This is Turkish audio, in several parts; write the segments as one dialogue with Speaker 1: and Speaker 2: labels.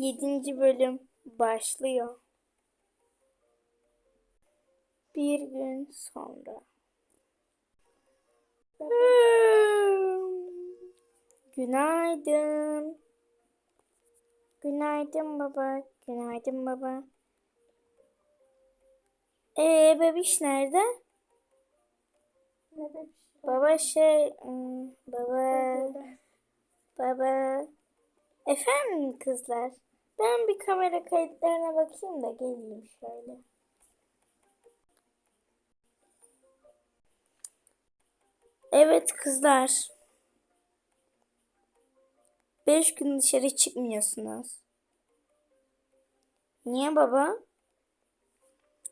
Speaker 1: Yedinci bölüm başlıyor. Bir gün sonra. Günaydın. Günaydın baba. Günaydın baba. Ee bebiş nerede? Baba şey, ım, baba, baba. Efendim kızlar, ben bir kamera kayıtlarına bakayım da geleyim şöyle. Evet kızlar. Beş gün dışarı çıkmıyorsunuz. Niye baba?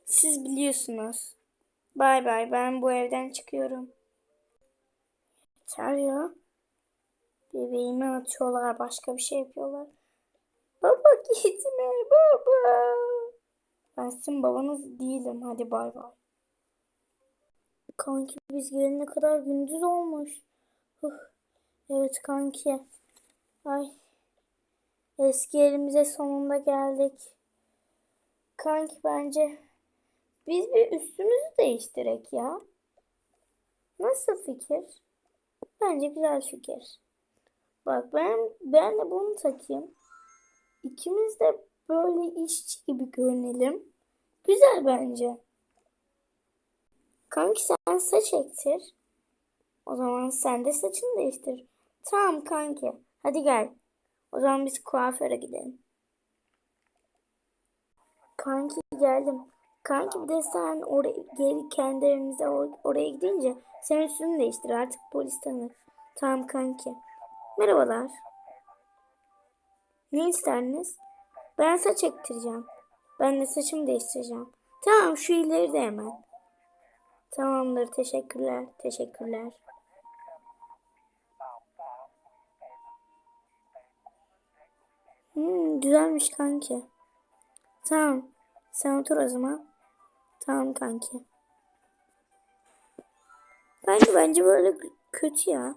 Speaker 1: Siz biliyorsunuz. Bay bay ben bu evden çıkıyorum. Yeter ya. Bebeğimi atıyorlar başka bir şey yapıyorlar. Gitme baba. Ben sizin babanız değilim. Hadi bay bay. Kanki biz gelene kadar gündüz olmuş. Huh. Evet kanki. Ay. Eski yerimize sonunda geldik. Kanki bence biz bir üstümüzü değiştirek ya. Nasıl fikir? Bence güzel fikir. Bak ben ben de bunu takayım. İkimiz de böyle işçi gibi görünelim. Güzel bence. Kanki sen saç ektir. O zaman sen de saçını değiştir. Tamam kanki. Hadi gel. O zaman biz kuaföre gidelim. Kanki geldim. Kanki bir de sen oraya geri kendi evimize or- oraya gidince sen üstünü değiştir artık polis tanır. Tamam kanki. Merhabalar. Ne isterdiniz? Ben saç ektireceğim. Ben de saçımı değiştireceğim. Tamam şu ileri de hemen. Tamamdır teşekkürler. Teşekkürler. Hmm, güzelmiş kanki. Tamam. Sen otur o zaman. Tamam kanki. Bence bence böyle kötü ya.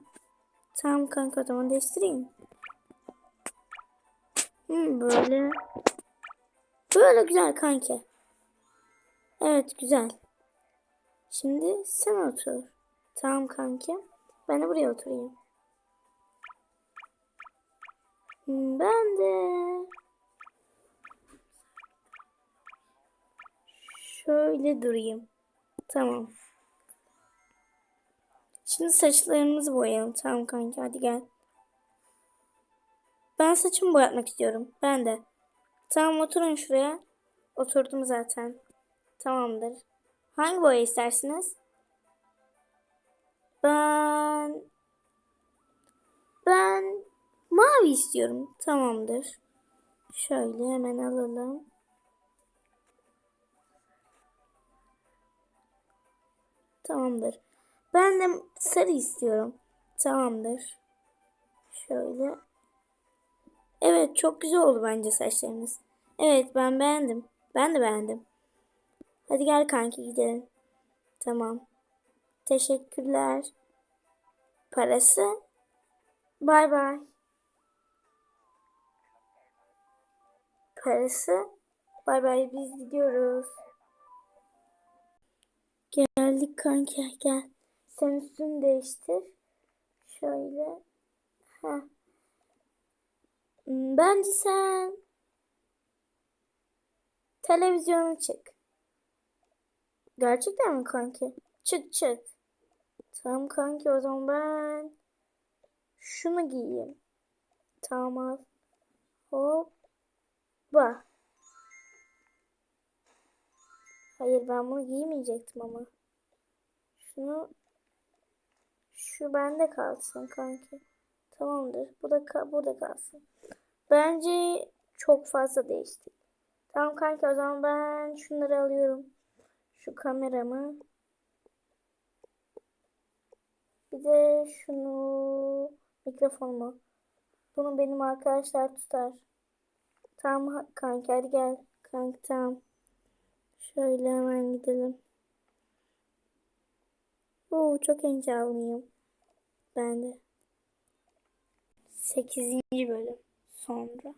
Speaker 1: Tamam kanka o zaman değiştireyim. Hmm, böyle. Böyle güzel kanki. Evet güzel. Şimdi sen otur. Tamam kanki. Ben de buraya oturayım. Hmm, Ben de. Şöyle durayım. Tamam. Şimdi saçlarımızı boyayalım. Tamam kanki hadi gel. Ben saçımı boyatmak istiyorum. Ben de. Tamam oturun şuraya. Oturdum zaten. Tamamdır. Hangi boya istersiniz? Ben... Ben mavi istiyorum. Tamamdır. Şöyle hemen alalım. Tamamdır. Ben de sarı istiyorum. Tamamdır. Şöyle. Evet çok güzel oldu bence saçlarınız. Evet ben beğendim. Ben de beğendim. Hadi gel kanki gidelim. Tamam. Teşekkürler. Parası? Bay bay. Parası? Bay bay biz gidiyoruz. Geldik kanki gel. Sen üstünü değiştir. Şöyle. Ha. Bence sen televizyona çık. Gerçekten mi kanki? Çık çık. Tamam kanki o zaman ben şunu giyeyim. Tamam al. Hoppa. Hayır ben bunu giymeyecektim ama. Şunu şu bende kalsın kanki. Tamamdır. Bu da ka burada kalsın. Bence çok fazla değişti. Tamam kanki o zaman ben şunları alıyorum. Şu kameramı. Bir de şunu mikrofonumu. Bunu benim arkadaşlar tutar. Tamam kanki hadi gel. Kanki tamam. Şöyle hemen gidelim. Oo, çok heyecanlıyım. Ben de. 8. bölüm sonra.